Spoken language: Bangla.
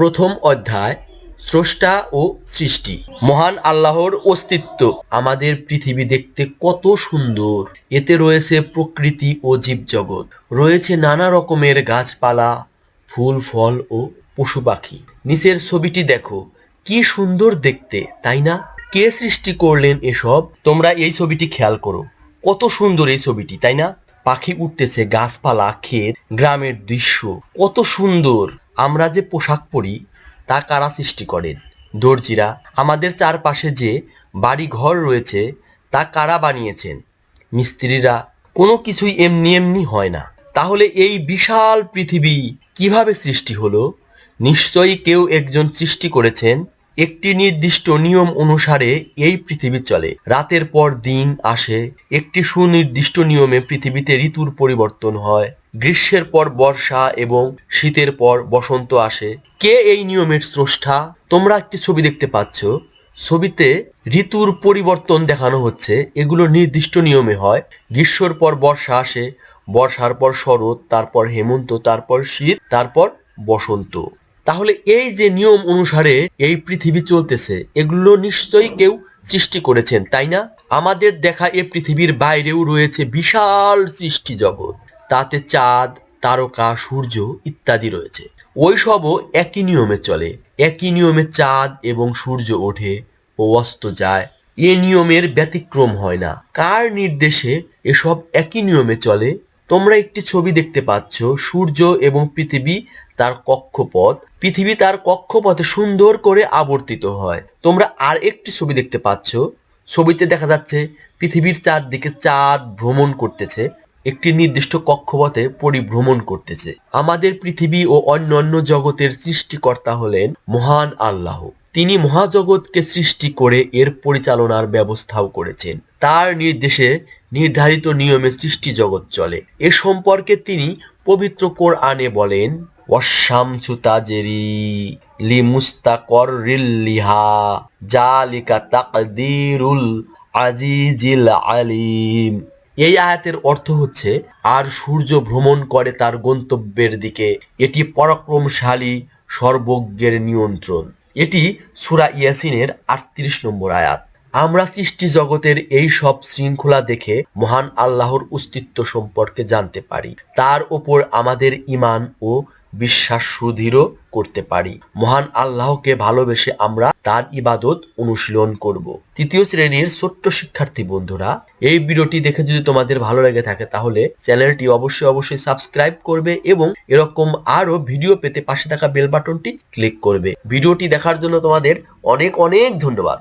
প্রথম অধ্যায়, স্রষ্টা ও সৃষ্টি। মহান আল্লাহর অস্তিত্ব। আমাদের পৃথিবী দেখতে কত সুন্দর। এতে রয়েছে প্রকৃতি ও জীবজগৎ। রয়েছে নানা রকমের গাছপালা, ফুল, ফল ও পশু পাখি। নিচের ছবিটি দেখো। কি সুন্দর দেখতে, তাই না? কে সৃষ্টি করলেন এসব? তোমরা এই ছবিটি খেয়াল করো। কত সুন্দর এই ছবিটি, তাই না? পাখি উঠতেছে, গাছপালা, ক্ষেত, গ্রামের দৃশ্য। কত সুন্দর! আমরা যে পোশাক পরি, তা কারা সৃষ্টি করেন? দর্জিরা, আমাদের চারপাশে যে বাড়ি ঘর রয়েছে, তা কারা বানিয়েছেন? মিস্ত্রিরা, কোনো কিছুই এমনি এমনি হয় না। তাহলে এই বিশাল পৃথিবী কীভাবে সৃষ্টি হলো? নিশ্চয়ই কেউ একজন সৃষ্টি করেছেন। একটি নির্দিষ্ট নিয়ম অনুসারে এই পৃথিবী চলে। রাতের পর দিন আসে, একটি সুনির্দিষ্ট নিয়মে পৃথিবীতে ঋতুর পরিবর্তন হয়। গ্রীষ্মের পর বর্ষা এবং শীতের পর বসন্ত আসে। কে এই নিয়মের স্রষ্টা? তোমরা একটি ছবি দেখতে পাচ্ছ। ছবিতে ঋতুর পরিবর্তন দেখানো হচ্ছে। এগুলো নির্দিষ্ট নিয়মে হয়। গ্রীষ্মর পর বর্ষা আসে, বর্ষার পর শরৎ, তারপর হেমন্ত, তারপর শীত, তারপর বসন্ত। তাহলে এই যে নিয়ম অনুসারে এই পৃথিবী চলতেছে, এগুলো নিশ্চয়ই কেউ সৃষ্টি করেছেন, তাই না? আমাদের দেখা এই পৃথিবীর বাইরেও রয়েছে বিশাল সৃষ্টি জগৎ। তাতে চাঁদ, তারকা, সূর্য ইত্যাদি রয়েছে। ওই সবও একই নিয়মে চলে। একই নিয়মে চাঁদ এবং সূর্য ওঠে ও অস্ত যায়। এ নিয়মের ব্যতিক্রম হয় না। কার নির্দেশে এসব একই নিয়মে চলে? তোমরা একটি ছবি দেখতে পাচ্ছ। সূর্য এবং পৃথিবী তার কক্ষপথ। পৃথিবী তার কক্ষপথে সুন্দর করে আবর্তিত হয়। তোমরা আর একটি ছবি দেখতে পাচ্ছ। ছবিতে দেখা যাচ্ছে পৃথিবীর চারদিকে চাঁদ ভ্রমণ করতেছে। একটি নির্দিষ্ট কক্ষপথে পরিভ্রমণ করতেছে। আমাদের পৃথিবী ও অন্যান্য জগতের সৃষ্টিকর্তা হলেন মহান আল্লাহ। তিনি মহাজগৎকে সৃষ্টি করে এর পরিচালনার ব্যবস্থাও করেছেন। তার নির্দেশে নির্ধারিত নিয়মে সৃষ্টি জগৎ চলে। এ সম্পর্কে তিনি পবিত্র কোরআনে বলেন ওয়াশামসু লি মুস্তাকর লিহা জালিকা তাকদিরুল আজিজিল আলিম। এই আয়াতের অর্থ হচ্ছে, আর সূর্য ভ্রমণ করে তার গন্তব্যের দিকে। এটি পরাক্রমশালী, সর্বজ্ঞের নিয়ন্ত্রণ। এটি সুরা ইয়াসিনের আটত্রিশ নম্বর আয়াত। আমরা সৃষ্টি জগতের এই সব শৃঙ্খলা দেখে মহান আল্লাহর অস্তিত্ব সম্পর্কে জানতে পারি। তার ওপর আমাদের ইমান ও বিশ্বাস সুদৃঢ় করতে পারি। মহান আল্লাহকে ভালোবেসে আমরা তার ইবাদত অনুশীলন করব। তৃতীয় শ্রেণির ছোট্ট শিক্ষার্থী বন্ধুরা, এই ভিডিওটি দেখে যদি তোমাদের ভালো লেগে থাকে, তাহলে চ্যানেলটি অবশ্যই অবশ্যই সাবস্ক্রাইব করবে এবং এরকম আরও ভিডিও পেতে পাশে থাকা বেল বাটনটি ক্লিক করবে। ভিডিওটি দেখার জন্য তোমাদের অনেক অনেক ধন্যবাদ।